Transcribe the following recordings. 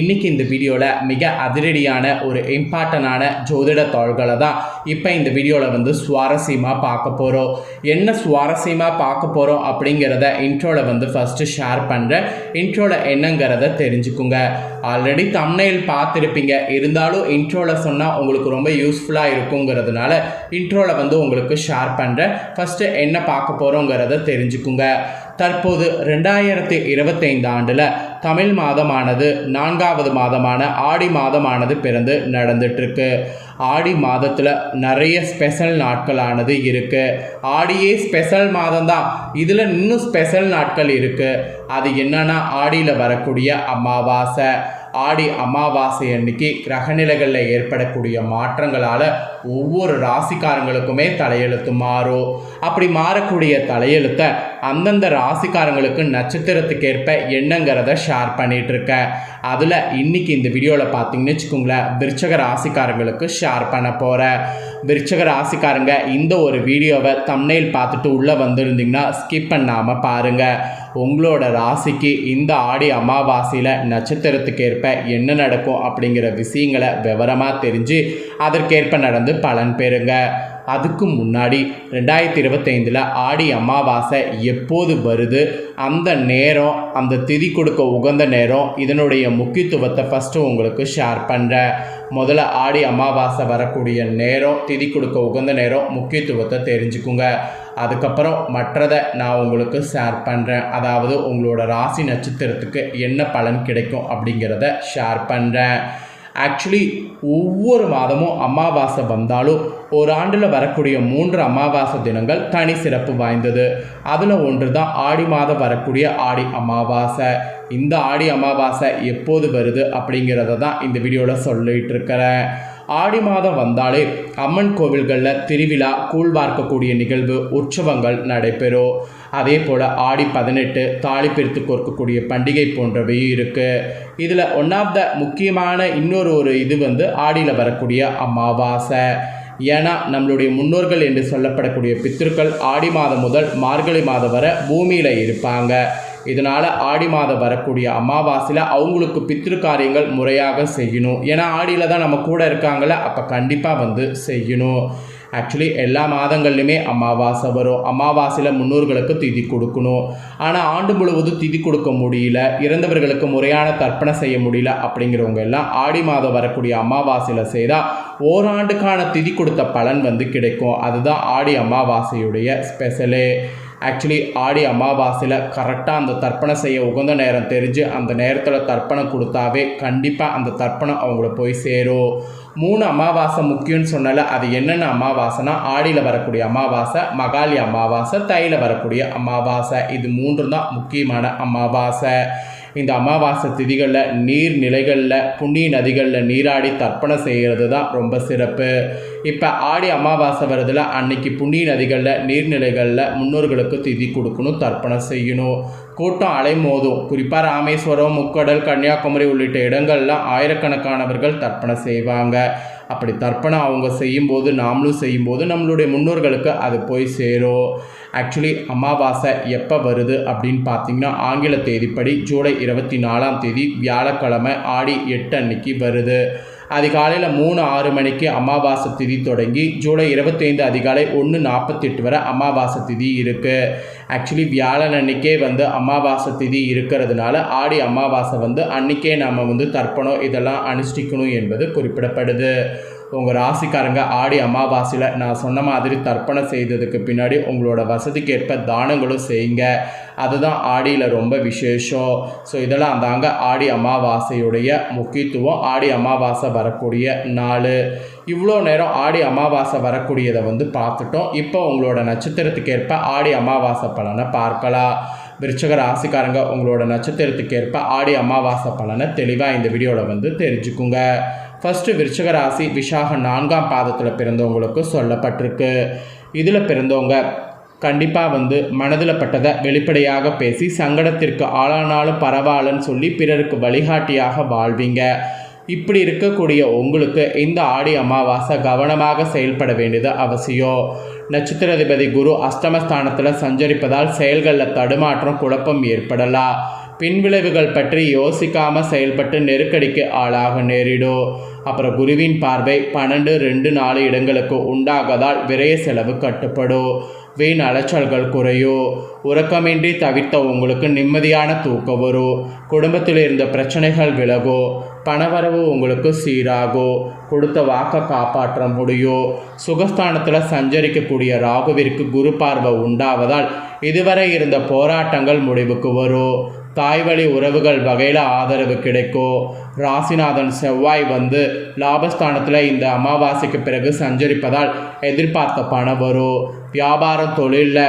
இன்றைக்கி இந்த வீடியோவில் மிக அதிரடியான ஒரு இம்பார்ட்டண்டான ஜோதிட தாள்களை தான் இப்போ இந்த வீடியோவில் வந்து சுவாரஸ்யமாக பார்க்க போகிறோம் என்ன சுவாரஸ்யமாக பார்க்க போகிறோம் அப்படிங்கிறத இன்ட்ரோவில் வந்து ஃபஸ்ட்டு ஷேர் பண்ணுறேன் இன்ட்ரோவில் என்னங்கிறத தெரிஞ்சுக்குங்க. ஆல்ரெடி தம்னையில் பார்த்துருப்பீங்க. இருந்தாலும் இன்ட்ரோவில் சொன்னால் உங்களுக்கு ரொம்ப யூஸ்ஃபுல்லாக இருக்குங்கிறதுனால இன்ட்ரோவில் வந்து உங்களுக்கு ஷேர் பண்ணுறேன் ஃபஸ்ட்டு என்ன பார்க்க போகிறோங்கிறத தெரிஞ்சுக்குங்க. தற்போது ரெண்டாயிரத்தி இருபத்தைந்து ஆண்டில் தமிழ் மாதமானது நான்காவது மாதமான ஆடி மாதமானது பிறந்து நடந்துட்டுருக்கு. ஆடி மாதத்தில் நிறைய ஸ்பெஷல் நாட்களானது இருக்குது ஆடியே ஸ்பெஷல் மாதம்தான். இதில் இன்னும் ஸ்பெஷல் நாட்கள் இருக்குது அது என்னன்னா ஆடியில் வரக்கூடிய அமாவாசை. ஆடி அமாவாசை அன்னைக்கு கிரகநிலைகளில் ஏற்படக்கூடிய மாற்றங்களால் ஒவ்வொரு ராசிக்காரங்களுக்குமே தலையெழுத்து மாறும் அப்படி மாறக்கூடிய தலையெழுத்தை அந்தந்த ராசிக்காரங்களுக்கு நட்சத்திரத்துக்கு ஏற்ப என்னங்கிறத ஷேர் பண்ணிகிட்ருக்கேன் இருக்கேன் அதில் இன்னைக்கு இந்த வீடியோவில் பார்த்தீங்கன்னு வச்சுக்கோங்களேன் விருச்சக ராசிக்காரங்களுக்கு ஷேர் பண்ண போகிறேன் விருச்சக ராசிக்காரங்க இந்த ஒரு வீடியோவை தம்னையில் பார்த்துட்டு உள்ளே வந்திருந்தீங்கன்னா ஸ்கிப் பண்ணாமல் பாருங்கள் உங்களோட ராசிக்கு இந்த ஆடி அமாவாசையில் நட்சத்திரத்துக்கு ஏற்ப என்ன நடக்கும் அப்படிங்கிற விஷயங்களை விவரமாக தெரிஞ்சு அதற்கேற்ப நடந்து பலன் பெறுங்க. அதுக்கு முன்னாடி ரெண்டாயிரத்தி இருபத்தைந்தில் ஆடி அமாவாசை எப்போது வருது? அந்த நேரம் அந்த திதி கொடுக்க உகந்த நேரம் இதனுடைய முக்கியத்துவத்தை ஃபஸ்ட்டு உங்களுக்கு ஷேர் பண்ணுறேன் முதல்ல ஆடி அமாவாசை வரக்கூடிய நேரம் திதி கொடுக்க உகந்த நேரம் முக்கியத்துவத்தை தெரிஞ்சுக்குங்க. அதுக்கப்புறம் மற்றதை நான் உங்களுக்கு ஷேர் பண்ணுறேன் அதாவது உங்களோட ராசி நட்சத்திரத்துக்கு என்ன பலன் கிடைக்கும் அப்படிங்கிறத ஷேர் பண்ணுறேன் ஆக்சுவலி ஒவ்வொரு மாதமும் அமாவாசை வந்தாலும் ஒரு ஆண்டில் வரக்கூடிய மூன்று அமாவாசை தினங்கள் தனி சிறப்பு வாய்ந்தது. அதில் ஒன்று தான் ஆடி மாதம் வரக்கூடிய ஆடி அமாவாசை. இந்த ஆடி அமாவாசை எப்போது வருது அப்படிங்கிறத தான் இந்த வீடியோவில் சொல்லிகிட்டு இருக்கிறேன். ஆடி மாதம் வந்தாலே அம்மன் கோவில்களில் திருவிழா கூழ் பார்க்கக்கூடிய நிகழ்வு உற்சவங்கள் நடைபெறும். அதே போல் ஆடி பதினெட்டு தாலி பிரித்து கோர்க்கக்கூடிய பண்டிகை போன்றவையும் இருக்குது இதில் ஒன் ஆஃப் த முக்கியமான இன்னொரு ஒரு இது வந்து ஆடியில் வரக்கூடிய அமாவாசை. ஏன்னா நம்மளுடைய முன்னோர்கள் என்று சொல்லப்படக்கூடிய பித்திருக்கள் ஆடி மாதம் முதல் மார்கழி மாதம் வரை பூமியில் இருப்பாங்க. இதனால் ஆடி மாதம் வரக்கூடிய அமாவாசையில் அவங்களுக்கு பித்திரு காரியங்கள் முறையாக செய்யணும். ஏன்னா ஆடியில் தான் நம்ம கூட இருக்காங்கள அப்போ கண்டிப்பாக வந்து செய்யணும். ஆக்சுவலி எல்லா மாதங்கள்லையுமே அமாவாசை வரும். அமாவாசையில் முன்னோர்களுக்கு திதி கொடுக்கணும். ஆனால் ஆண்டு முழுவதும் திதி கொடுக்க முடியல இறந்தவர்களுக்கு முறையான தர்ப்பணம் செய்ய முடியல அப்படிங்கிறவங்க எல்லாம் ஆடி மாதம் வரக்கூடிய அமாவாசையில் செய்தால் ஓராண்டுக்கான திதி கொடுத்த பலன் வந்து கிடைக்கும். அதுதான் ஆடி அமாவாசையுடைய ஸ்பெஷலே ஆக்சுவலி ஆடி அமாவாசையில் கரெக்டாக அந்த தர்ப்பணம் செய்ய உகந்த நேரம் தெரிஞ்சு அந்த நேரத்தில் தர்ப்பணம் கொடுத்தாவே கண்டிப்பாக அந்த தர்ப்பணம் அவங்கள போய் சேரும். மூணு அமாவாசை முக்கியம்னு சொன்னால அது என்னென்ன அமாவாசைனா ஆடியில் வரக்கூடிய அமாவாசை மகாலி அமாவாசை தையில் வரக்கூடிய அமாவாசை. இது மூன்று தான் முக்கியமான அமாவாசை. இந்த அமாவாசை திதிகளில் நீர் நிலைகளில் புண்ணிய நதிகளில் நீராடி தர்ப்பணம் செய்கிறது தான் ரொம்ப சிறப்பு. இப்போ ஆடி அமாவாசை வருதுல அன்னைக்கு புண்ணிய நதிகளில் நீர்நிலைகளில் முன்னோர்களுக்கு திதி கொடுக்கணும் தர்ப்பணம் செய்யணும். கூட்டம் அலைமோதும். குறிப்பாக ராமேஸ்வரம் முக்கடல் கன்னியாகுமரி உள்ளிட்ட இடங்கள்லாம் ஆயிரக்கணக்கானவர்கள் தர்ப்பணம் செய்வாங்க. அப்படி தர்ப்பணம் அவங்க செய்யும்போது நாமளும் செய்யும்போது நம்மளுடைய முன்னோர்களுக்கு அது போய் சேரும். ஆக்சுவலி அமாவாசை எப்போ வருது அப்படின்னு பார்த்தீங்கன்னா ஆங்கில தேதிப்படி ஜூலை இருபத்தி நாலாம் தேதி வியாழக்கிழமை ஆடி எட்டு அன்னைக்கு வருது. அதிகாலையில் மூணு ஆறு மணிக்கு அமாவாசை திதி தொடங்கி ஜூலை இருபத்தைந்து அதிகாலை ஒன்று நாற்பத்தெட்டு வரை அமாவாசை திதி இருக்குது ஆக்சுவலி வியாழன் அன்னைக்கே வந்து அமாவாசை திதி இருக்கிறதுனால ஆடி அமாவாசை வந்து அன்றைக்கே நாம் வந்து தர்ப்பணம் இதெல்லாம் அனுஷ்டிக்கணும் என்பது குறிப்பிடப்படுது. உங்கள் ராசிக்காரங்க ஆடி அமாவாசையில் நான் சொன்ன மாதிரி தர்ப்பணம் செய்ததுக்கு பின்னாடி உங்களோட வசதிக்கேற்ப தானங்களும் செய்யுங்க. அதுதான் ஆடியில் ரொம்ப விசேஷம். ஸோ இதெல்லாம் தாங்க ஆடி அமாவாசையுடைய முக்கியத்துவம். ஆடி அமாவாசை வரக்கூடிய நாள். இவ்வளோ நேரம் ஆடி அமாவாசை வரக்கூடியதை வந்து பார்த்துட்டோம். இப்போ உங்களோட நட்சத்திரத்துக்கேற்ப ஆடி அமாவாசை பலனை பார்க்கலாம். விருச்சக ராசிக்காரங்க உங்களோட நட்சத்திரத்துக்கு ஏற்ப ஆடி அமாவாசை பலனை தெளிவாக இந்த வீடியோவில் வந்து தெரிஞ்சுக்குங்க. ஃபஸ்ட்டு விருச்சக ராசி விசாக நான்காம் பாதத்தில் பிறந்தவங்களுக்கு சொல்லப்பட்டிருக்கு. இதில் பிறந்தவங்க கண்டிப்பாக வந்து மனதில் பட்டதை வெளிப்படையாக பேசி சங்கடத்திற்கு ஆளானாலும் பரவாயில்லன்னு சொல்லி பிறருக்கு வழிகாட்டியாக வாழ்வீங்க. இப்படி இருக்கக்கூடிய உங்களுக்கு இந்த ஆடி அமாவாசை கவனமாக செயல்பட வேண்டியது அவசியம். நட்சத்திராதிபதி குரு அஷ்டமஸ்தானத்தில் சஞ்சரிப்பதால் செயல்களில் தடுமாற்றம் குழப்பம் ஏற்படலாம். பின்விளைவுகள் பற்றி யோசிக்காமல் செயல்பட்டு நெருக்கடிக்கு ஆளாக நேரிடும். அப்புறம் குருவின் பார்வை பன்னெண்டு ரெண்டு நாலு இடங்களுக்கு உண்டாகதால் விரைய செலவு கட்டுப்படும். வீண் அலைச்சல்கள் குறையும் உறக்கமின்றி தவிர்த்த உங்களுக்கு நிம்மதியான தூக்கம் வரும். குடும்பத்தில் இருந்த பிரச்சனைகள் விலகும் பணவரவு உங்களுக்கு சீராகும் கொடுத்த வாக்கை காப்பாற்ற முடியும் சுகஸ்தானத்தில் சஞ்சரிக்கக்கூடிய ராகுவிற்கு குரு பார்வை உண்டாவதால் இதுவரை இருந்த போராட்டங்கள் முடிவுக்கு வரும். தாய் வழி உறவுகள் வகையில் ஆதரவு கிடைக்கும் ராசிநாதன் செவ்வாய் வந்து லாபஸ்தானத்தில் இந்த அமாவாசைக்கு பிறகு சஞ்சரிப்பதால் எதிர்பார்த்த பணம் வரும். வியாபாரம் தொழிலில்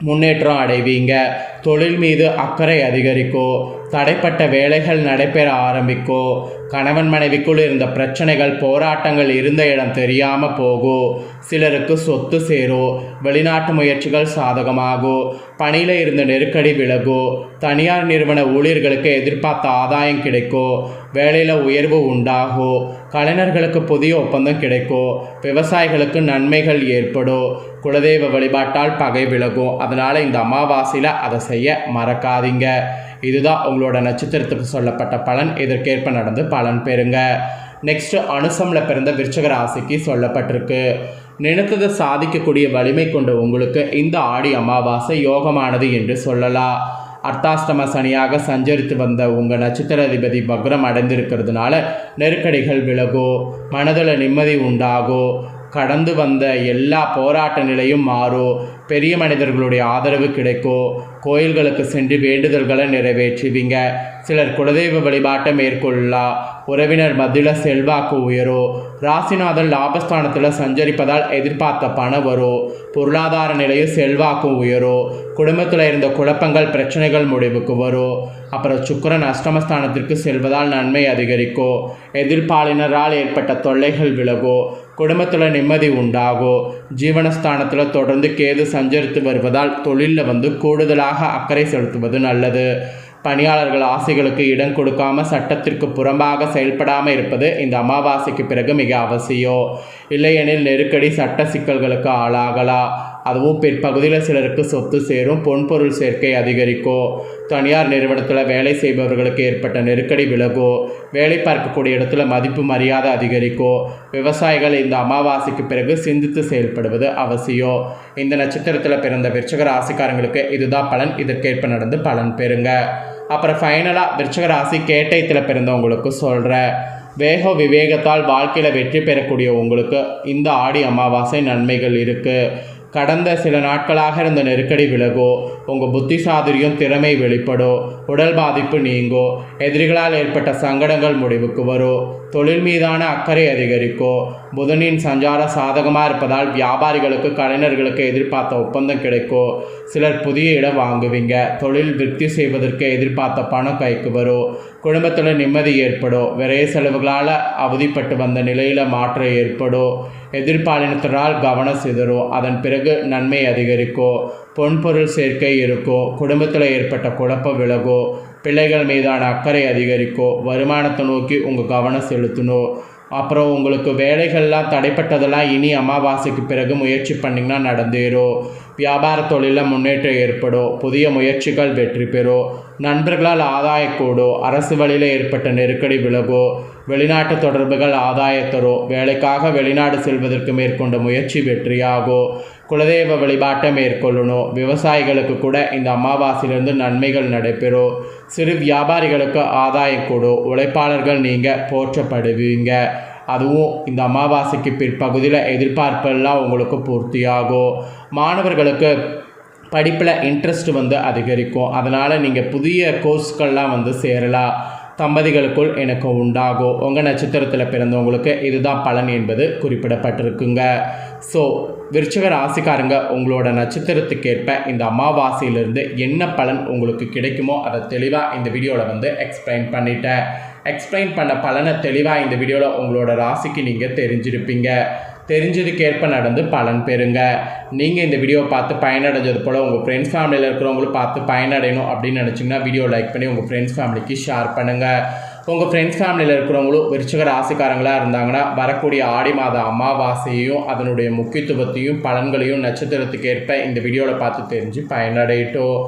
முன்னேற்றம் அடைவீங்க. தொழில் மீது அக்கறை அதிகரிக்கும் தடைப்பட்ட வேலைகள் நடைபெற ஆரம்பிக்கும் கணவன் மனைவிக்குள் இருந்த பிரச்சனைகள் போராட்டங்கள் இருந்த இடம் தெரியாமல் போகும் சிலருக்கு சொத்து சேரும் வெளிநாட்டு முயற்சிகள் சாதகமாகும் பணியில் இருந்த நெருக்கடி விலகும் தனியார் நிறுவன ஊழியர்களுக்கு எதிர்பார்த்த ஆதாயம் கிடைக்கும் வேலையில் உயர்வு உண்டாகும் கலைஞர்களுக்கு புதிய ஒப்பந்தம் கிடைக்கும் விவசாயிகளுக்கு நன்மைகள் ஏற்படும் குலதெய்வ வழிபாட்டால் பகை விலகும். அதனால் இந்த அமாவாசையில் அதை செய்ய மறக்காதீங்க. இதுதான் உங்களோட நட்சத்திரத்துக்கு சொல்லப்பட்ட பலன். இதற்கேற்ப நடந்து பலன் பெறுங்க. நெக்ஸ்ட் அனுசமில் பிறந்த விருச்சக ராசிக்கு சொல்லப்பட்டிருக்கு. நினைத்ததை சாதிக்கக்கூடிய வலிமை கொண்ட உங்களுக்கு இந்த ஆடி அமாவாசை யோகமானது என்று சொல்லலாம். அர்த்தாஷ்டம சனியாக சஞ்சரித்து வந்த உங்கள் நட்சத்திர அதிபதி வக்ரம் அடைந்திருக்கிறதுனால நெருக்கடிகள் விலகும். மனதில் நிம்மதி உண்டாகும். கடந்து வந்த எல்லா போராட்ட நிலையும் மாறும் பெரிய மனிதர்களுடைய ஆதரவு கிடைக்கும் கோயில்களுக்கு சென்று வேண்டுதல்களை நிறைவேற்றுவீங்க. சிலர் குலதெய்வ வழிபாட்டை மேற்கொள்ளலாம் உறவினர் மத்தியில் செல்வாக்கு உயரும் ராசிநாதன் லாபஸ்தானத்தில் சஞ்சரிப்பதால் எதிர்பார்த்த பணம் வரும் பொருளாதார நிலையும் செல்வாக்கும் உயரும் குடும்பத்தில் இருந்த குழப்பங்கள் பிரச்சனைகள் முடிவுக்கு வரும் அப்புறம் சுக்கரன் அஷ்டமஸ்தானத்திற்கு செல்வதால் நன்மை அதிகரிக்கும் எதிர்ப்பாளினரால் ஏற்பட்ட தொல்லைகள் விலகும் குடும்பத்தில் நிம்மதி உண்டாகும் ஜீவனஸ்தானத்தில் தொடர்ந்து கேது சஞ்சரித்து வருவதால் தொழிலில் வந்து கூடுதலாக அக்கறை செலுத்துவது நல்லது. பணியாளர்கள் ஆசைகளுக்கு இடம் கொடுக்காம சட்டத்திற்கு புறம்பாக செயல்படாமல் இருப்பது இந்த அமாவாசைக்கு பிறகு மிக அவசியம். இல்லையெனில் நெருக்கடி சட்ட சிக்கல்களுக்கு ஆளாகலாம் அதுவும் பிற்பகுதியில் சிலருக்கு சொத்து சேரும் பொன்பொருள் சேர்க்கை அதிகரிக்கும் தனியார் நிறுவனத்தில் வேலை செய்பவர்களுக்கு ஏற்பட்ட நெருக்கடி விலகும் வேலை பார்க்கக்கூடிய இடத்துல மதிப்பு மரியாதை அதிகரிக்கும் விவசாயிகள் இந்த அமாவாசைக்கு பிறகு சிந்தித்து செயல்படுவது அவசியம். இந்த நட்சத்திரத்தில் பிறந்த விருச்சக ராசிக்காரங்களுக்கு இதுதான் பலன் இதற்கேற்ப நடந்து பலன் பெறுங்க. அப்புறம் ஃபைனலாக விருச்சக ராசி கேட்டயத்தில் பிறந்தவங்களுக்கு சொல்கிறேன் வேக விவேகத்தால் வாழ்க்கையில் வெற்றி பெறக்கூடிய உங்களுக்கு இந்த ஆடி அமாவாசை நன்மைகள் இருக்குது கடந்த சில நாட்களாக இருந்த நெருக்கடி விலகோ உங்கள் புத்தி சாதுரியம் திறமை வெளிப்படும் உடல் பாதிப்பு நீங்கோ எதிரிகளால் ஏற்பட்ட சங்கடங்கள் முடிவுக்கு வரும் தொழில் மீதான அக்கறை அதிகரிக்கோ புதனின் சஞ்சாரம் சாதகமாக இருப்பதால் வியாபாரிகளுக்கு கலைஞர்களுக்கு எதிர்பார்த்த ஒப்பந்தம் கிடைக்கும் சிலர் புதிய இடம் வாங்குவீங்க தொழில் விருத்தி செய்வதற்கு எதிர்பார்த்த பணம் கைக்கு வரும் குடும்பத்தில் நிம்மதி ஏற்படும் விரைய செலவுகளால் அவதிப்பட்டு வந்த நிலையில் மாற்றம் ஏற்படும் எதிர்பாலினத்தினால் கவனம் சிதறும் அதன் பிறகு நன்மை அதிகரிக்கும் பொன்பொருள் சேர்க்கை இருக்கும் குடும்பத்தில் ஏற்பட்ட குழப்பம் விலகோ பிள்ளைகள் மீதான அக்கறை அதிகரிக்கோ வருமானத்தை நோக்கி உங்கள் கவனம் செலுத்தணும் அப்புறம் உங்களுக்கு வேலைகள்லாம் தடைப்பட்டதெல்லாம் இனி அமாவாசைக்கு பிறகு முயற்சி பண்ணிங்கன்னா நடந்தேறும் வியாபார தொழிலில் முன்னேற்றம் ஏற்படும் புதிய முயற்சிகள் வெற்றி பெறும் நண்பர்களால் ஆதாயக்கூடும் அரசு வழியில் ஏற்பட்ட நெருக்கடி விலகும் வெளிநாட்டு தொடர்புகள் ஆதாயத்தரும் வேலைக்காக வெளிநாடு செல்வதற்கு மேற்கொண்ட முயற்சி வெற்றியாகும் குலதெய்வ வழிபாட்டை மேற்கொள்ளணும் விவசாயிகளுக்கு கூட இந்த அமாவாசையிலிருந்து நன்மைகள் நடைபெறும் சிறு வியாபாரிகளுக்கு ஆதாயம் கூடும் உழைப்பாளர்கள் நீங்கள் போற்றப்படுவீங்க. அதுவும் இந்த அமாவாசைக்கு பிற்பகுதியில் எதிர்பார்ப்பெல்லாம் உங்களுக்கு பூர்த்தியாகும் மாணவர்களுக்கு படிப்பில் இன்ட்ரெஸ்ட் வந்து அதிகரிக்கும். அதனால் நீங்கள் புதிய கோர்ஸ்கள்லாம் வந்து சேரலாம். தம்பதிகளுக்குள் எனக்கு உண்டாகும் உங்கள் நட்சத்திரத்தில் பிறந்தவங்களுக்கு இதுதான் பலன் என்பது குறிப்பிடப்பட்டிருக்குங்க. ஸோ விருச்சிக ராசிக்காரங்க உங்களோட நட்சத்திரத்துக்கேற்ப இந்த அமாவாசையிலிருந்து என்ன பலன் உங்களுக்கு கிடைக்குமோ அதை தெளிவாக இந்த வீடியோவில் வந்து எக்ஸ்பிளைன் பண்ணிட்டேன். எக்ஸ்பிளைன் பண்ண பலனை தெளிவாக இந்த வீடியோவில் உங்களோட ராசிக்கு நீங்கள் தெரிஞ்சிருப்பீங்க. தெரிஞ்சதுக்கேற்ப நடந்து பலன் பெறுங்க. நீங்கள் இந்த வீடியோ பார்த்து பயனடைஞ்சது போல் உங்கள் ஃப்ரெண்ட்ஸ் ஃபேமிலியில் இருக்கிறவங்களும் பார்த்து பயனடையணும் அப்படின்னு நினச்சிங்கன்னா வீடியோ லைக் பண்ணி உங்கள் ஃப்ரெண்ட்ஸ் ஃபேமிலிக்கு ஷேர் பண்ணுங்கள் உங்கள் ஃப்ரெண்ட்ஸ் ஃபேமிலியில் இருக்கிறவங்களும் விருச்சிக ராசிக்காரங்களாக இருந்தாங்கன்னா வரக்கூடிய ஆடி மாத அமாவாசையையும் அதனுடைய முக்கியத்துவத்தையும் பலன்களையும் நட்சத்திரத்துக்கு ஏற்ப இந்த வீடியோவில் பார்த்து தெரிஞ்சு பயனடையட்டும்.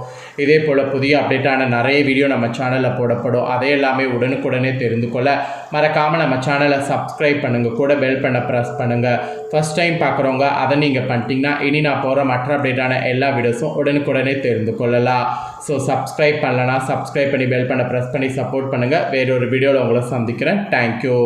இதே போல் புதிய அப்டேட்டான நிறைய வீடியோ நம்ம சேனலில் போடப்படும். அதே எல்லாமே உடனுக்குடனே தெரிந்து கொள்ள மறக்காமல் நம்ம சேனலை சப்ஸ்கிரைப் பண்ணுங்கள் கூட பெல் பண்ண ப்ரெஸ் பண்ணுங்கள் ஃபஸ்ட் டைம் பார்க்குறவங்க அதை நீங்கள் பண்ணிட்டீங்கன்னா இனி நான் போகிற மற்ற அப்டேட்டான எல்லா வீடியோஸும் உடனுக்குடனே தெரிந்து கொள்ளலாம். ஸோ சப்ஸ்கிரைப் பண்ணலன்னா சப்ஸ்கிரைப் பண்ணி பெல் பண்ண ப்ரெஸ் பண்ணி சப்போர்ட் பண்ணுங்கள் வேறொரு வீடியோவில் உங்களை சந்திக்கிறேன். தேங்க்யூ